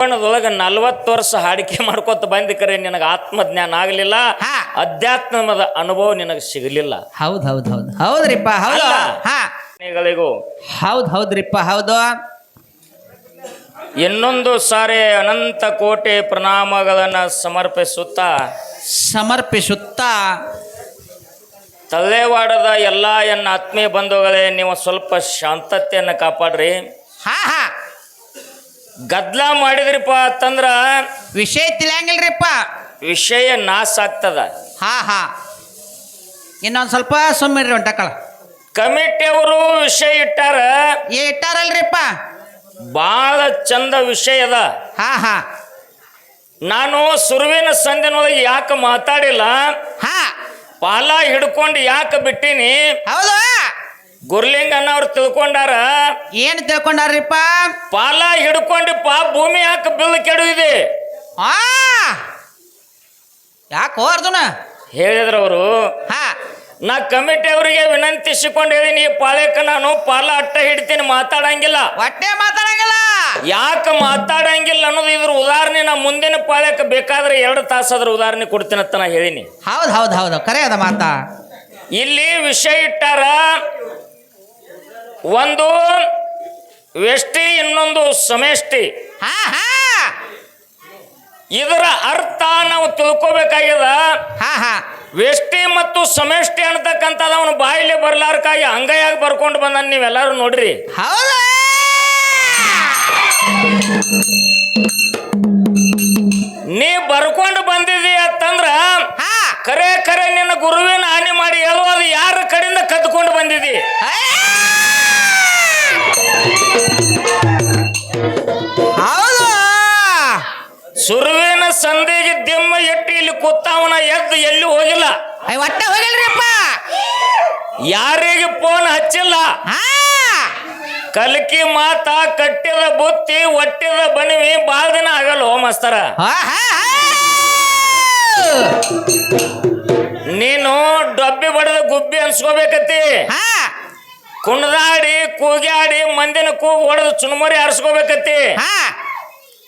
ಜೀವನದೊಳಗೆ ನಲ್ವತ್ತು ವರ್ಷ ಹಾಡಿಕೆ ಮಾಡ್ಕೊತ ಬಂದ ಕರೆ ನಿನಗೆ ಆತ್ಮಜ್ಞಾನ ಆಗಲಿಲ್ಲ ಹಾ. ಅಧ್ಯಾತ್ಮದ ಅನುಭವ ನಿನಗೆ ಸಿಗಲಿಲ್ಲ. ಹೌದ್ ಹೌದ್ ಹೌದ್. ಹೌದ್ರಿಪ್ಪ ಹೌದು. ಅಲ್ಲ. ಹಾ. ಹೌದು ಹೌದ್ ಹೌದ್ರಿಪ್ಪ ಹೌದು. ಇನ್ನೊಂದು ಸಾರಿ ಅನಂತ ಕೋಟಿ ಪ್ರಣಾಮಗಳನ್ನ ಸಮರ್ಪಿಸುತ್ತಾ ಸಮರ್ಪಿಸುತ್ತಾ? ತಲ್ಲೇವಾಡದ ಎಲ್ಲ ಎನ್ನ ಆತ್ಮೀಯ ಬಂಧುಗಳೇ ನೀವು ಸ್ವಲ್ಪ ಶಾಂತತೆಯನ್ನು ಕಾಪಾಡ್ರಿ. ಹಾ ಹಾ. ಗದ್ಲ ಮಾಡಿದ್ರಿಪ್ಪ ಅಂತಂದ್ರ ವಿಷಯ ತಿಳಿಯಂಗಿಲ್ರಿಪ್ಪ. ವಿಷಯ ನಾಶ ಆಗ್ತದ. ಹಾ ಹಾ. ಇನ್ನೊಂದ್ ಸ್ವಲ್ಪ ಸುಮ್ಮಿರ್ರಿ ಕಮಿಟಿ ಕಮಿಟಿಯವರು ವಿಷಯ ಇಟ್ಟಾರ. ಏ ಇಟ್ಟಾರಲ್ರಿಪ್ಪ. ಭಾಳ ಚಂದ ವಿಷಯ ಅದ. ಹಾ ಹಾ. ನಾನು ಸುರುವಿನ ಸಂದಿನೊಳಗೆ ಯಾಕೆ ಮಾತಾಡಿಲ್ಲ? ಹಾ. ಪಾಲ ಹಿಡ್ಕೊಂಡು ಯಾಕೆ ಬಿಟ್ಟಿನಿ? ಹೌದು. ಗುರ್ಲಿಂಗಣ್ಣವ್ರು ತಿಳ್ಕೊಂಡಾರ? ಏನ್ ತಿಳ್ಕೊಂಡಾರ್ರಿಪ್ಪ? ಪಾಲ ಹಿಡ್ಕೊಂಡು ಪಾ ಭೂಮಿ ಯಾಕೆ ಬಿಲ್ ಕೆಡುವಿದೆ. ಆ! ಯಾಕೋ ಅರ್ಜುನ? ಹೇಳಿದ್ರವರು ಹಾ. ನಾ ಕಮಿಟಿ ಅವರಿಗೆ ವಿನಂತಿಸಿಕೊಂಡು ಹೇಳಿನಿ ಈ ಪಾಳ್ಯಕ್ಕೆ ನಾನು ಪಾಲ ಅಟ್ಟ ಹಿಡ್ತೀನಿ ಮಾತಾಡಂಗಿಲ್ಲ. ಹೊಟ್ಟೆ ಮಾತಾಡಂಗಿಲ್ಲ? ಯಾಕೆ ಮಾತಾಡಂಗಿಲ್ಲ ಅನ್ನೋದು ಇದ್ರ ಉದಾಹರಣೆ ನಾ ಮುಂದಿನ ಪಾಳ್ಯಕ್ಕೆ ಬೇಕಾದ್ರೆ ಎರಡು ತಾಸಾದ್ರ ಉದಾಹರಣೆ ಕೊಡ್ತೀನಿ ಅಂತ ನಾ ಹೇಳಿನಿ. ಹೌದು ಹೌದು ಹೌದು. ಕರೆ ಅದ ಮಾತಾ? ಇಲ್ಲಿ ವಿಷಯ ಇಟ್ಟಾರ ಒಂದು ವ್ಯಷ್ಟಿ ಇನ್ನೊಂದು ಸಮಷ್ಟಿ ಇದರ ಅರ್ಥ ನಾವು ತಿಳ್ಕೋಬೇಕಾಗ್ಯದ? ಹಾ ಹಾ. ವ್ಯಷ್ಟಿ ಮತ್ತು ಸಮಷ್ಟಿ ಅಂತಕ್ಕಂಥದ್ದು ಅವನು ಬಾಯಿಲೆ ಬರ್ಲಾರ್ಕಾಗಿ ಅಂಗೈಯಾಗಿ ಬರ್ಕೊಂಡು ಬಂದ ನೀವೆಲ್ಲರೂ ನೋಡ್ರಿ. ನೀ ಬರ್ಕೊಂಡು ಬಂದಿದಿ ಅಂತಂದ್ರ ಹಾ. ಕರೆ ಕರೆ ನಿನ್ನ ಗುರುವಿನ ಹಾನಿ ಮಾಡಿ ಹೇಳುವುದು ಯಾರ ಕಡೆಯಿಂದ ಕದ್ಕೊಂಡು ಬಂದಿದಿ ಸುರುವಿನ ಸಂದಿಗೆ ದಿಮ್ಮ ಎಟ್ಟಿ ಇಲ್ಲಿ ಕೂತಾವನ ಎದ್ದು ಎಲ್ಲಿ ಹೋಗಿಲ್ಲ? ಐ, ಹೊಟ್ಟೆ ಹೋಗಿಲ್ರಿಪ್ಪ. ಯಾರಿಗೆ ಫೋನ್ ಹಚ್ಚಿಲ್ಲ? ಕಲ್ಕಿ ಮಾತ ಕಟ್ಟಿದ ಬುತ್ತಿ ಒಟ್ಟಿದ ಬಣಿವಿ ಬಾಳ ದಿನ ಆಗಲ್ಲ ಮಾಸ್ತರ. ಹಾ, ಹಾ. ನೀನು ಡಬ್ಬಿ ಬಡದ ಗುಬ್ಬಿ ಅನ್ಸ್ಕೋಬೇಕತ್ತಿ. ಹಾ. ಕುಣದಾಡಿ ಕೂಗ್ಯಾಡಿ ಮಂದಿನ ಕೂಗು ಹೊಡೆದು ಚುನಮರಿ ಆರಿಸ್ಕೋಬೇಕತಿ ಹಾ.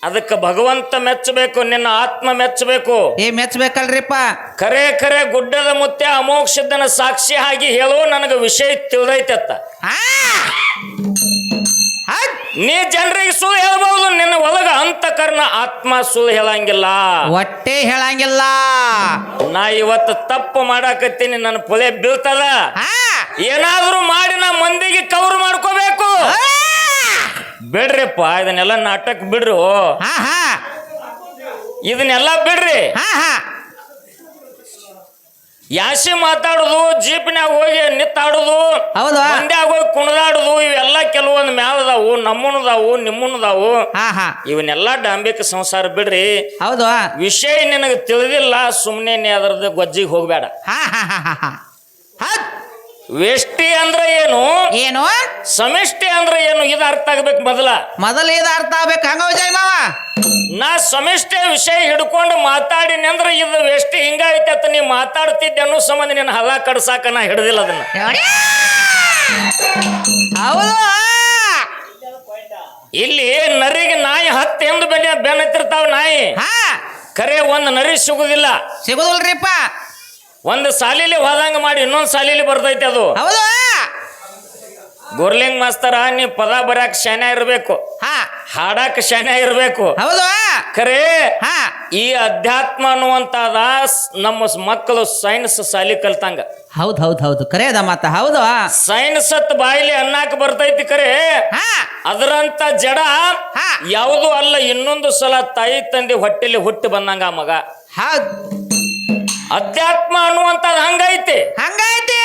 ಅದಕ್ಕೆ ಭಗವಂತ ಮೆಚ್ಚಬೇಕು ನಿನ್ನ ಆತ್ಮ ಮೆಚ್ಚಬೇಕು. ಏ ಮೆಚ್ಚಬೇಕಲ್ರಿಪ್ಪ? ಕರೆ ಕರೆ ಗುಡ್ಡದ ಮುತ್ತೆ ಅಮೋಕ್ಷದನ ಸಾಕ್ಷಿ ಆಗಿ ಹೇಳು ನನಗೆ ವಿಷಯ ತಿಳಿದೈತತ್ತ ಹಾ ನೀ ಜನರಿಗೆ ಸುಳ್ಳು ಹೇಳ್ಬಹುದು ನಿನ್ನ ಒಳಗ ಅಂತಕರ್ಣ ಆತ್ಮ ಸುಳ್ಳು ಹೇಳಂಗಿಲ್ಲ. ಒಟ್ಟೆ ಹೇಳಂಗಿಲ್ಲ. ನಾ ಇವತ್ತು ತಪ್ಪು ಮಾಡಾಕತ್ತೀನಿ ನನ್ನ ಪೊಲೆ ಬೀಳ್ತದ. ಏನಾದ್ರೂ ಮಾಡಿ ನಾ ಮಂದಿಗೆ ಕವರ್ ಮಾಡ್ಕೋಬೇಕು. ಬಿಡ್ರಿಪ್ಪ ಇದನ್ನೆಲ್ಲ ನಾಟಕ ಬಿಡ್ರಿ. ಹಾ ಹಾ. ಇದನ್ನೆಲ್ಲ ಬಿಡ್ರಿ. ಹಾ ಹಾ. ಯಾಸಿ ಮಾತಾಡುದು ಜೀಪ್ನ್ಯಾಗ ಹೋಗಿ ನಿತ್ತಾಡುದು ಹೌದು. ಹೋಗಿ ಕುಣದಾಡುದು ಇವೆಲ್ಲ ಕೆಲವೊಂದು ಮ್ಯಾಲದಾವು ನಮ್ಮನದಾವು ನಿಮ್ಮನದಾವು. ಹಾ ಹಾ. ಇವನ್ನೆಲ್ಲ ಡಾಂಬಿಕ ಸಂಸಾರ ಬಿಡ್ರಿ. ಹೌದು. ವಿಷಯ ನಿನಗೆ ತಿಳಿದಿಲ್ಲ ಸುಮ್ಮನೆ ನೀ ಅದರದ್ದು ಗೊಜ್ಜಿಗೆ ಹೋಗ್ಬೇಡ. ಹಾ ಹಾ ಹಾ ಹಾ ಹಾ. ಹೌದ್. ವೆಷ್ಟಿ ಅಂದ್ರೆ ಏನು? ಏನು? ಸಮಿಷ್ಟಿ ಅಂದ್ರೆ ಏನು? ಇದು ಅರ್ಥ ಆಗ್ಬೇಕು ಮೊದಲ. ಮೊದಲ ಇದು ಅರ್ಥ ಆಗ್ಬೇಕು. ಹಂಗ ವಿಜಯ್ ಮಾವ ನಾ ಸಮಿಷ್ಟಿ ವಿಷಯ ಹಿಡ್ಕೊಂಡು ಮಾತಾಡಿನಿ ಅಂದ್ರೆ ಇದು ವೆಷ್ಟಿ ಹಿಂಗೈತೆ ಅಂತ ನೀ ಮಾತಾಡ್ತಿದ್ದೆ ಅನ್ನೋ ಸಂಬಂಧ ನಿನ್ನ ಹಲ ಕಡ್ಸಾಕ ನಾ ಹಿಡ್ದಿಲ್ಲ ಅದನ್ನ? ಹೌದು. ಇಲ್ಲಿ ನರಿಗೆ ನಾಯಿ ಹತ್ತು ಎಂದು ಬೆನ್ನ ಬೆನ್ನತ್ತಿರ್ತಾವ ನಾಯಿ. ಹಾ. ಕರೆ ಒಂದು ನರಿ ಸಿಗುದಿಲ್ಲ. ಸಿಗುದಿಲ್ರಿಪ್ಪ. ಒಂದು ಸಾಲಿಲಿ ಹೋದಂಗ ಮಾಡಿ ಇನ್ನೊಂದು ಸಾಲಿಲಿ ಬರ್ತೈತೆ ಅದು. ಹೌದು. ಗುರ್ಲಿಂಗ್ ಮಾಸ್ತರ ನೀ ಪದ ಬರಕ್ ಶನ ಇರಬೇಕು. ಹಾ. ಶನ ಇರಬೇಕು. ಹೌದು. ಖರೆ ಹಾ. ಈ ಅಧ್ಯಾತ್ಮ ಅನ್ನುವಂತಾದ ನಮ್ಮ ಮಕ್ಕಳು ಸೈನ್ಸ್ ಸಾಲಿ ಕಲ್ತಂಗ. ಹೌದು ಹೌದು ಹೌದು. ಕರೆ ಅದ ಮಾತ. ಹೌದು. ಸೈನ್ಸ್ ಅತ್ ಬಾಯಿಲಿ ಅನ್ನಾಕ ಬರ್ತೈತಿ ಖರೆ. ಹಾ. ಅದರಂತ ಜಡ ಹಾ. ಯಾವುದು ಅಲ್ಲ ಇನ್ನೊಂದು ಸಲ ತಾಯಿ ತಂದೆ ಹೊಟ್ಟೆಲಿ ಹುಟ್ಟಿ ಬಂದಂಗ ಮಗ. ಹೌದು. ಅಧ್ಯಾತ್ಮ ಅನ್ನುವಂಥದ್ದು ಹಂಗೈತಿ. ಹಂಗೈತಿ.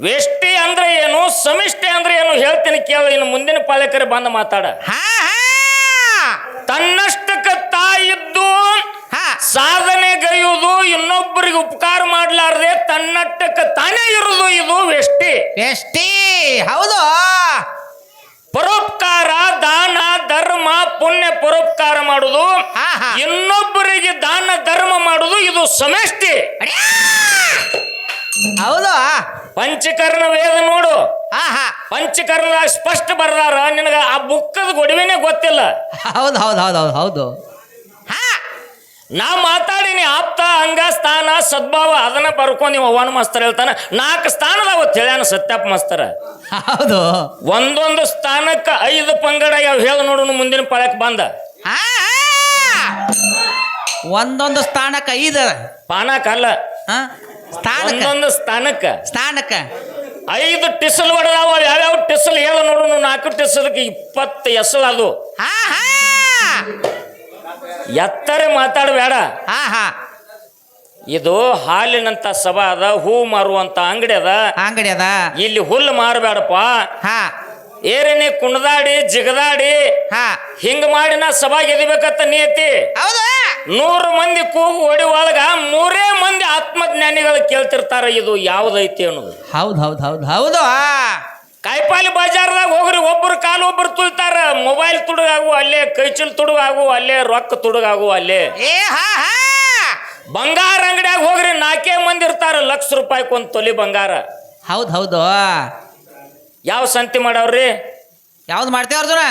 ವೆಷ್ಟಿ ಅಂದ್ರೆ ಏನು ಸಮಿಷ್ಟಿ ಅಂದ್ರೆ ಏನು ಹೇಳ್ತೀನಿ ಕೇಳು ಇನ್ನು ಮುಂದಿನ ಪಾಲಕರು ಬಂದು ಮಾತಾಡ. ತನ್ನಷ್ಟಕ್ಕೆ ತಾಯಿದ್ದು ಹಾ. ಸಾಧನೆಗೈಯುವುದು ಇನ್ನೊಬ್ಬರಿಗೆ ಉಪಕಾರ ಮಾಡಲಾರದೆ ತನ್ನಟ್ಟಕ್ಕೆ ತಾನೇ ಇರುವುದು ಇದು ವೆಷ್ಟಿ. ವೆಷ್ಟಿ ಹೌದು. ಪರೋಪಕಾರ ದಾನ ಧರ್ಮ ಪುಣ್ಯ ಪರೋಪಕಾರ ಮಾಡುವುದು ಇನ್ನೊಬ್ಬ ದಾನ ಧರ್ಮ ಮಾಡುದು ಇದು ಸಮಷ್ಟಿ! ಹೌದು. ಪಂಚಕರ್ಣ ವೇದ ನೋಡು. ಹಾ ಹಾ. ಪಂಚಕರ್ಣದಾಗ ಸ್ಪಷ್ಟ ಬರ್ದಾರ. ನಿನಗ ಆ ಬುಕ್ಕದ ಗೊಡವೆನೆ ಗೊತ್ತಿಲ್ಲ. ಹೌದು ಹೌದು ಹೌದು ಹೌದು ಹೌದು. ಹಾ. ನಾ ಮಾತಾಡಿನಿ ಆಪ್ತ ಅಂಗ ಸ್ಥಾನ ಸದ್ಭಾವ ಅದನ್ನ ಬರ್ಕೊಂಡಿ ನೀವು ಅವನ ಮಸ್ತರ್ ಹೇಳ್ತಾನ. ನಾಲ್ಕು ಸ್ಥಾನದಾವ ಹೇಳ್ಯಾನ ಸತ್ಯಪ್ಪ ಮಸ್ತರ. ಹೌದು. ಒಂದೊಂದು ಸ್ಥಾನಕ್ಕೆ ಐದು ಪಂಗಡ ಯಾವ ಹೇಳ ನೋಡು ಮುಂದಿನ ಪಳಕ್ ಬಂದ. ಹಾ. ಒಂದೊಂದು ಸ್ಥಾನಕ್ಕೆ ಐದು. ಪಾನಕ ಅಲ್ಲ. ಹಾ? ಸ್ಥಾನಕ್ಕೆ ಒಂದೊಂದು ಸ್ಥಾನಕ್ಕೆ ಸ್ಥಾನಕ್ಕೆ ಐದು ಟಿಸಲ್ ಹೊಡೆದಾವ ಯಾವ್ಯಾವ ಟಿಸಲ್ ಹೇಳ ನೋಡು ನಾಲ್ಕು ಟಿಸಲ್ಗೆ ಇಪ್ಪತ್ತು ಎಸಲ್ ಅದು. ಹಾ ಹಾ. ಎತ್ತರೆ ಮಾತಾಡಬೇಡ ಹಾ ಹಾ. ಇದು ಹಾಲಿನಂತ ಸಭಾ ಅದ ಹೂ ಮಾರುವಂತ ಅಂಗಡಿ ಅದ. ಅಂಗಡಿ ಅದ. ಇಲ್ಲಿ ಹುಲ್ಲು ಮಾರಬೇಡಪ್ಪ. ಹಾ. ಏರೇನೆ ಕುಣದಾಡಿ ಜಿಗದಾಡಿ ಹಾ. ಹಿಂಗ ಮಾಡಿ ನಾ ಸಭಾ ಗೆದಿಬೇಕತ್ತ ನೀತಿ ಹೌದು. ನೂರು ಮಂದಿ ಕೂಗು ಹೊಡೆಯುವಾಗ ಒಳಗ ಮೂರೇ ಮಂದಿ ಆತ್ಮಜ್ಞಾನಿಗಳು ಕೇಳ್ತಿರ್ತಾರ ಇದು ಯಾವ್ದೈತಿ ಅನ್ನೋದು. ಹೌದು ಹೌದು ಹೌದು ಹೌದು. ಕಾಯಿಪಾಲಿ ಬಜಾರ್ದಾಗ ಹೋಗ್ರಿ ಒಬ್ರು ಕಾಲು ಒಬ್ರು ತುಳಿತಾರ ಮೊಬೈಲ್ ತುಡುಗಾಗು ಅಲ್ಲೇ ಕೈಚಲ್ ತುಡುಗಾಗು ಅಲ್ಲೇ ರೊಕ್ಕ ತುಡುಗಾಗು ಅಲ್ಲೇ. ಏ ಹಾ ಹಾ. ಬಂಗಾರ ಅಂಗಡಿಯಾಗ ಹೋಗ್ರಿ ನಾಲ್ಕೇ ಮಂದಿ ಇರ್ತಾರ ಲಕ್ಷ ರೂಪಾಯಿ ಒಂದು ತೊಲಿ ಬಂಗಾರ. ಹೌದು ಹೌದು. ಯಾವ ಸಂತಿ ಮಾಡವ್ರಿ? ಯಾವ್ದು ಮಾಡ್ತೇವ ಅರ್ಜುನ?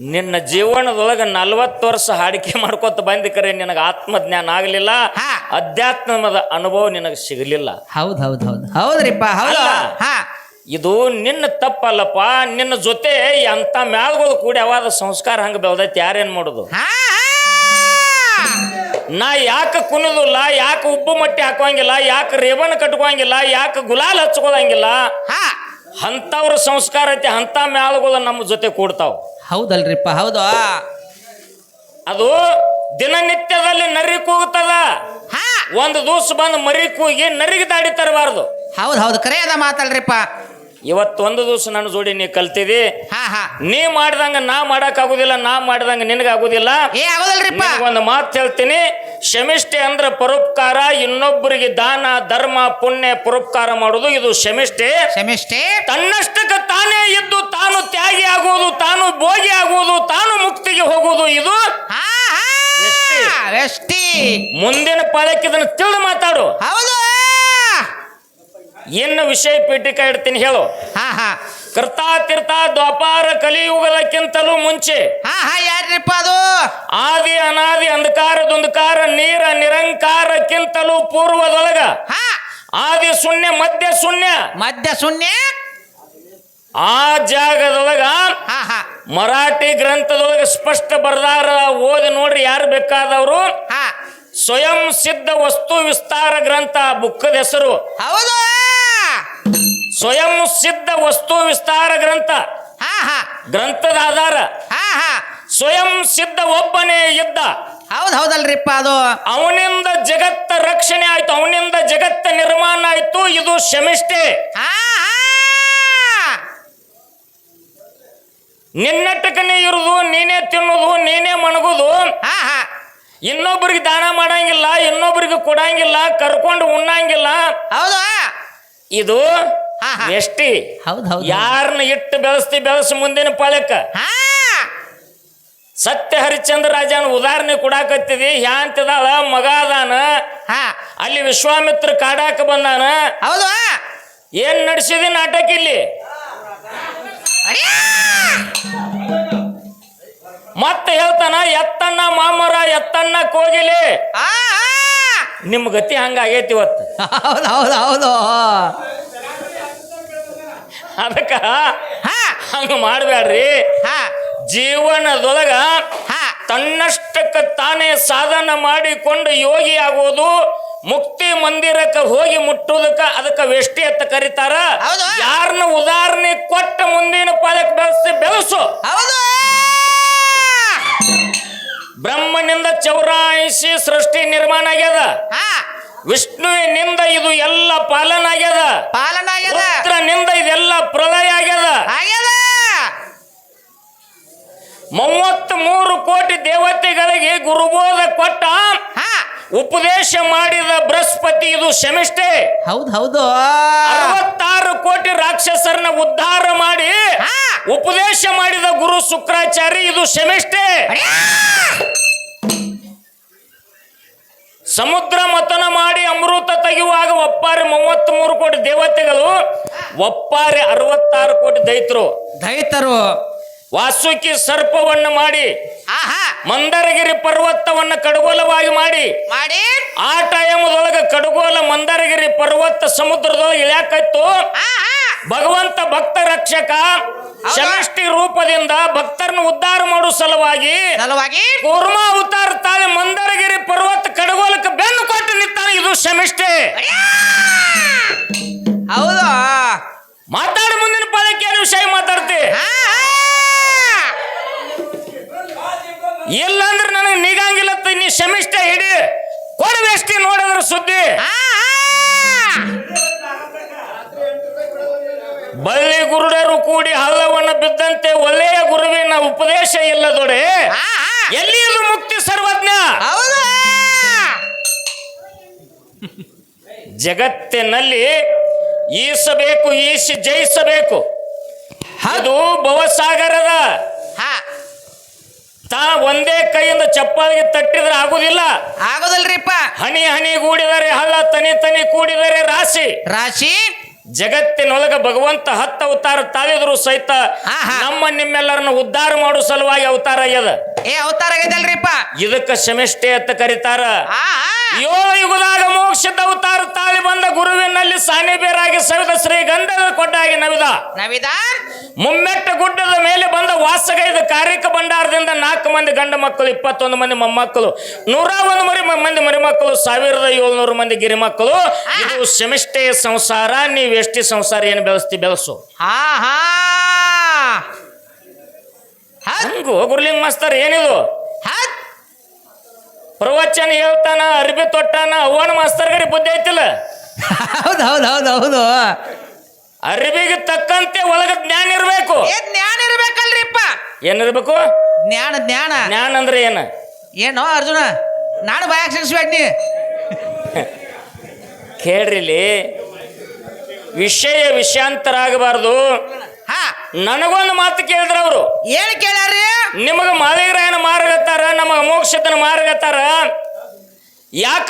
ನಿನ್ನ ಜೀವನದೊಳಗ ನಲ್ವತ್ತು ವರ್ಷ ಹಾಡಿಕೆ ಮಾಡ್ಕೊತ ಬಂದಿ ಕರೆ ನಿನಗೆ ಆತ್ಮಜ್ಞಾನ ಆಗಲಿಲ್ಲ. ಅಧ್ಯಾತ್ಮದ ಅನುಭವ ನಿನಗೆ ಸಿಗಲಿಲ್ಲ. ಹೌದು ಹೌದು ಹೌದು. ಹೌದ್ರಿಪ್ಪ ಹೌದು. ಇದು ನಿನ್ನ ತಪ್ಪಲ್ಲಪ್ಪ ನಿನ್ನ ಜೊತೆ ಎಂತ ಮ್ಯಾಲ್ಗಳು ಕೂಡಿ ಅವಾದ ಸಂಸ್ಕಾರ ಹಂಗೆ ಬೆಳ್ದೈತಿ ಯಾರೇನ್ ಮಾಡೋದು? ನಾ ಯಾಕೆ ಕುಣಿದಿಲ್ಲ ಯಾಕೆ ಉಬ್ಬು ಮಟ್ಟಿ ಹಾಕೋಂಗಿಲ್ಲ ಯಾಕೆ ರೇಬನ್ ಕಟ್ಕೋಂಗಿಲ್ಲ ಯಾಕೆ ಗುಲಾಲ್ ಹಚ್ಕೋದಂಗಿಲ್ಲ ಹಾ. ಅಂಥವ್ರ ಸಂಸ್ಕಾರ ಐತಿ ಅಂಥ ಮ್ಯಾಲ್ಗಳು ನಮ್ಮ ಜೊತೆ ಕೂಡ್ತಾವ. ಹೌದಲ್ರಿಪ್ಪ ಹೌದು. ಅದು ದಿನನಿತ್ಯದಲ್ಲಿ ನರಿ ಕೂಗುತ್ತದ ಹಾ. ಒಂದು ದಿವಸ ಬಂದು ಮರಿ ಕೂಗಿ ನರಿಗೆ ದಾಡಿ ತರಬಾರ್ದು. ಹೌದು ಹೌದು ಕರೆ ಅದ ಮಾತಲ್ರಿಪ್ಪ. ಇವತ್ತು ಒಂದು ದಿವಸ ನನ್ನ ಜೋಡಿ ನೀ ಕಲ್ತಿದಿ. ಹಾ ಹಾ. ನೀ ಮಾಡ್ದಂಗ ನಾ ಮಾಡಕ್ ಆಗುದಿಲ್ಲ ನಾ ಮಾಡ್ದಂಗ ನಿನಗೆ ಆಗುದಿಲ್ಲ. ಏ ಒಂದು ಮಾತು ಹೇಳ್ತೀನಿ. ಶಮಿಷ್ಠೆ ಅಂದ್ರೆ ಪರೋಪಕಾರ ಇನ್ನೊಬ್ಬರಿಗೆ ದಾನ ಧರ್ಮ ಪುಣ್ಯ ಪರೋಪಕಾರ ಮಾಡೋದು ಇದು ಶಮಿಷ್ಠೆ. ಶಮಿಷ್ಠೆ. ತನ್ನಷ್ಟಕ್ಕೆ ತಾನೇ ಇದ್ದು ತಾನು ತ್ಯಾಗಿ ಆಗುವುದು ತಾನು ಭೋಗಿ ಆಗುವುದು ತಾನು ಮುಕ್ತಿಗೆ ಹೋಗುವುದು ಇದು ಹಾ ಹಾ ಮುಂದಿನ ಪಾಲಕ್ಕೆ ಇದನ್ನು ತಿಳಿದು ಮಾತಾಡು. ಹೌದು. ಏನು ವಿಷಯ ಪೀಠಿಕ ಇಡ್ತೀನಿ ಹೇಳು. ಹಾ ಹಾ. ಕರ್ತಾ ತಿರ್ತಾ ದ್ವಾಪಾರ ಕಲಿಯುಗದಕ್ಕಿಂತಲೂ ಮುಂಚೆ ಹಾ ಹಾ ಯಾರ್ರಿಪ್ಪ ಅದು? ಆದಿ ಅನಾದಿ ಅಂಧಕಾರ ದುಂಧಕಾರ ನೀರ ನಿರಂಕಾರಕ್ಕಿಂತಲೂ ಪೂರ್ವದೊಳಗ ಹಾ. ಆದಿ ಶೂನ್ಯ ಮಧ್ಯ ಶೂನ್ಯ. ಮಧ್ಯ ಶೂನ್ಯ? ಆ ಜಾಗದೊಳಗ ಹಾ ಹಾ. ಮರಾಠಿ ಗ್ರಂಥದೊಳಗೆ ಸ್ಪಷ್ಟ ಬರ್ದಾರ. ಓದಿ ನೋಡ್ರಿ ಯಾರು ಬೇಕಾದವರು. ಹಾ. ಸ್ವಯಂ ಸಿದ್ಧ ವಸ್ತು ವಿಸ್ತಾರ ಗ್ರಂಥ ಬುಕ್ಕದ ಹೆಸರು. ಹೌದು. ಸ್ವಯಂ ಸಿದ್ಧ ವಸ್ತು ವಿಸ್ತಾರ ಗ್ರಂಥ. ಹಾ ಹಾ. ಗ್ರಂಥದ ಆಧಾರ. ಹಾ ಹಾ. ಸ್ವಯಂ ಸಿದ್ಧ ಒಬ್ಬನೇ ಇದ್ದ. ಹೌದು ಹೌದಲ್ರಿಪ್ಪ ಅದು. ಅವನಿಂದ ಜಗತ್ತ ರಕ್ಷಣೆ ಆಯ್ತು ಅವನಿಂದ ಜಗತ್ತ ನಿರ್ಮಾಣ ಆಯ್ತು ಇದು ಶಮಿಷ್ಠೆ. ಹಾ ಹಾ. ನಿನ್ನಟ್ಟಕನೇ ಇರುದು ನೀನೇ ತಿನ್ನುದು ನೀನೇ ಮಣಗುದು. ಹಾ ಹಾ. ಇನ್ನೊಬ್ಬರಿಗೆ ದಾನ ಮಾಡಂಗಿಲ್ಲ ಇನ್ನೊಬ್ಬರಿಗೆ ಕೊಡಂಗಿಲ್ಲ ಕರ್ಕೊಂಡು ಉಣ್ಣಂಗಿಲ್ಲ. ಹೌದಾ. ಇದು. ಎಷ್ಟಿ? ಹೌದು ಹೌದು ಯಾರನ್ನ ಇಟ್ಟು ಬೆಳೆಸ್ತಿ ಬೆಳೆಸಿ ಮುಂದಿನ ಪಾಳ್ಯಕ್ಕ? ಹಾ. ಸತ್ಯ ಹರಿಶ್ಚಂದ್ರ ರಾಜನ ಉದಾಹರಣೆ ಕೊಡಾಕತ್ತಿದಿ ಯಾಂತಿದಾಳ ಮಗ ಅದಾನ. ಹಾ. ಅಲ್ಲಿ ವಿಶ್ವಾಮಿತ್ರ ಕಾಡಾಕ ಬಂದಾನ. ಹೌದು. ಏನ್ ನಡೆಸಿದಿ ನಾಟಕ ಇಲ್ಲಿ! ಮತ್ತೆ ಹೇಳ್ತಾನ ಎತ್ತಣ್ಣ ಮಾಮರ ಎತ್ತಣ್ಣ ಕೋಗಿಲಿ. ನಿಮ್ ಗತಿ ಹಂಗಾಗೈತಿ ಇವತ್ತು. ಹೌದು ಹೌದು ಹೌದು. ಅದಕ್ಕ ಹಾ. ಹಂಗ ಮಾಡ್ಬೇಡ್ರಿ ಹಾ. ಜೀವನದೊಳಗ ಹಾ. ತನ್ನಷ್ಟಕ್ಕೆ ತಾನೇ ಸಾಧನ ಮಾಡಿಕೊಂಡು ಯೋಗಿ ಆಗೋದು ಮುಕ್ತಿ ಮಂದಿರಕ್ಕೆ ಹೋಗಿ ಮುಟ್ಟುವುದಕ್ಕ ಅದಕ್ಕೆ ವೆಷ್ಟಿ ಅಂತ ಕರೀತಾರ. ಹೌದು. ಯಾರನ್ನ ಉದಾಹರಣೆ ಕೊಟ್ಟ ಮುಂದಿನ ಪಾಲಕ್ ಬೆಳೆಸಿ ಬೆಳೆಸು. ಹೌದು. ಬ್ರಹ್ಮನಿಂದ ಚೌರಾಯಿಸಿ ಸೃಷ್ಟಿ ನಿರ್ಮಾಣ ಆಗ್ಯದ. ಹಾ. ವಿಷ್ಣುವಿನಿಂದ ಇದು ಎಲ್ಲ ಪಾಲನ ಆಗ್ಯದ ಪಾಲನ ಆಗ್ಯದ ರುದ್ರನಿಂದ ಇದೆಲ್ಲ ಪ್ರಳಯ ಆಗ್ಯದ. ಆಗ್ಯದ ಮೂವತ್ತ್ ಮೂರು ಕೋಟಿ ದೇವತೆಗಳಿಗೆ ಗುರುಬೋಧ ಕೊಟ್ಟ ಉಪದೇಶ ಮಾಡಿದ ಬೃಹಸ್ಪತಿ ಇದು ಶಮಿಷ್ಠೆ. ಹೌದು ಹೌದು. ಅರವತ್ತಾರು ಕೋಟಿ ರಾಕ್ಷಸರನ್ನ ಉದ್ಧಾರ ಮಾಡಿ ಉಪದೇಶ ಮಾಡಿದ ಗುರು ಶುಕ್ರಾಚಾರ್ಯ ಇದು ಶಮಿಷ್ಠೆ! ಸಮುದ್ರ ಮತನ ಮಾಡಿ ಅಮೃತ ತೆಗೆಯುವಾಗ ಒಪ್ಪಾರಿ ಮೂವತ್ತ್ ಮೂರು ಕೋಟಿ ದೇವತೆಗಳು ಒಪ್ಪಾರಿ ಅರವತ್ತಾರು ಕೋಟಿ ದೈತರು. ದೈತರು. ವಾಸುಕಿ ಸರ್ಪವನ್ನು ಮಾಡಿ ಆಹಾ. ಮಂದರಗಿರಿ ಪರ್ವತವನ್ನು ಕಡಗೋಲವಾಗಿ ಮಾಡಿ ಮಾಡಿ. ಆ ಟೈಮದೊಳಗ ಕಡಗೋಲ ಮಂದರಗಿರಿ ಪರ್ವತ ಸಮುದ್ರದೊಳಗೆ ಇಳ್ಯಾಕತ್ತು. ಆಹಾ. ಭಗವಂತ ಭಕ್ತ ರಕ್ಷಕ ಸಮಷ್ಟಿ ರೂಪದಿಂದ ಭಕ್ತರನ್ನು ಉದ್ಧಾರ ಮಾಡುವ ಸಲುವಾಗಿ ಸಲುವಾಗಿ? ಕೂರ್ಮ ಅವತಾರ ತಾಳೆ ಮಂದರಗಿರಿ ಪರ್ವತ ಕಡಗೋಲಕ್ಕೆ ಬೆನ್ನು ಕೊಟ್ಟು ನಿಂತಾನೆ ಇದು ಶಮಿಷ್ಠೆ. ಹೌದು. ಮಾತಾಡಿ ಮುಂದಿನ ಪದಕ್ಕೆ ಏನು ವಿಷಯ ಮಾತಾಡ್ತಿ? ಇಲ್ಲಂದ್ರೆ ಇಲ್ಲಾಂದ್ರೆ ನನಗೆ ನಿಗಂಗಿಲ್ಲ ನೀ ಶಮಿಷ್ಠೆ ಹಿಡಿ. ಕೊಡವೆಷ್ಟಿ ನೋಡಿದ್ರ ಸುದ್ದಿ. ಬಳ್ಳಿ ಗುರುಡರು ಕೂಡಿ ಹಲ್ಲವನ್ನು ಬಿದ್ದಂತೆ ಒಳ್ಳೆಯ ಗುರುವಿನ ಉಪದೇಶ ಇಲ್ಲದೊಡೆ ದೊಡೆ ಎಲ್ಲಿಯಲ್ಲೂ ಮುಕ್ತಿ ಸರ್ವಜ್ಞ? ಜಗತ್ತಿನಲ್ಲಿ ಈಸಬೇಕು ಈಸಿ ಜಯಿಸಬೇಕು. ಅದು ಭವಸಾಗರದ. ಹಾ. ತಾ ಒಂದೇ ಕೈಯಿಂದ ಚಪ್ಪಾಳಿಗೆ ತಟ್ಟಿದ್ರೆ ಆಗುದಿಲ್ಲ. ಆಗೋದಲ್ರಿಪ್ಪ. ಹನಿ ಹನಿ ಕೂಡಿದರೆ ಹಲ್ಲ ತನಿ ತನಿ ಕೂಡಿದರೆ ರಾಶಿ. ರಾಶಿ. ಜಗತ್ತಿನೊಳಗ ಭಗವಂತ ಹತ್ತು ಅವತಾರ ತಾಳಿದ್ರು ಸಹಿತ. ನಮ್ಮ ನಿಮ್ಮೆಲ್ಲರನ್ನ ಉದ್ಧಾರ ಮಾಡೋ ಸಲುವಾಗಿ ಅವತಾರ ಆಗ್ಯದ. ಏ ಅವತಾರ ಆಗೈತಲ್ರಿಪ್ಪ ಇದಕ್ಕ ಶಮಿಷ್ಠೆ ಅಂತ ಕರೀತಾರ. ಏಳು ಯುಗದಾಗ ಮೋಕ್ಷದ ಅವತಾರ ತಾಳಿ ಬಂದ ಗುರುವಿನಲ್ಲಿ ಸಾನಿಬೇರಾಗಿ ಸವಿದ ಶ್ರೀಗಂಧ ಕೊಟ್ಟಾಗಿ ನವಿದ. ನವಿದ? ಮುಮ್ಮೆಟ್ಟ ಗುಡ್ಡದ ಮೇಲೆ ಬಂದ ವಾಸಗೈದ ಕಾರಿಕ ಭಂಡಾರದಿಂದ ನಾಲ್ಕು ಮಂದಿ ಗಂಡ ಮಕ್ಕಳು ಇಪ್ಪತ್ತೊಂದು ಮಂದಿ ಮೊಮ್ಮಕ್ಕಳು ನೂರ ಒಂದು ಮರಿ ಮಂದಿ ಮರಿಮಕ್ಕಳು ಸಾವಿರದ ಏಳ್ನೂರು ಮಂದಿ ಗಿರಿಮಕ್ಕಳು ಇದು ಶಮಿಷ್ಠೆಯ ಸಂಸಾರ ನೀವು ಎಷ್ಟಿ ಸಂಸಾರ ಏನು ಬೆಳೆಸ್ತಿ ಬೆಳೆಸು. ಹಾ ಹಾ. ಹಂಗು ಗುರುಲಿಂಗ್ ಮಾಸ್ತರ್ ಏನಿದು? ಪ್ರವಚನ ಹೇಳ್ತಾನ ಅರ್ಬಿ ತೊಟ್ಟಾನ ಅವನ ಮಾಸ್ತರ್ ಗಡಿ ಬುದ್ಧಿ ಐತಿಲ್ಲ. ಹೌದು ಹೌದು ಹೌದು ಹೌದು. ಅರ್ಬಿಗೆ ತಕ್ಕಂತೆ ಒಳಗ ಜ್ಞಾನ ಇರಬೇಕು. ಏ ಜ್ಞಾನ ಇರ್ಬೇಕಲ್ರಿಪ್ಪ. ಏನಿರ್ಬೇಕು ಜ್ಞಾನ ಜ್ಞಾನ. ಜ್ಞಾನ ಅಂದ್ರೆ ಏನು? ಏನೋ ಅರ್ಜುನ? ನಾನು ಬಾಯಾಗ ಸಿಗಿಸ್ಬೇಡಿ ಕೇಳ್ರಿಲಿ ವಿಷಯ ವಿಷಯಾಂತರ ಆಗಬಾರ್ದು ಹಾ. ನನಗೊಂದು ಮಾತು ಕೇಳಿದ್ರ ಅವರು. ಏನ್ ಕೇಳಾರಿ ನಿಮಗ ಏನ ಮಾರ್ಗತ್ತಾರ ನಮಗ ಮೋಕ್ಷತನ ಮಾರ್ಗತ್ತಾರ? ಯಾಕ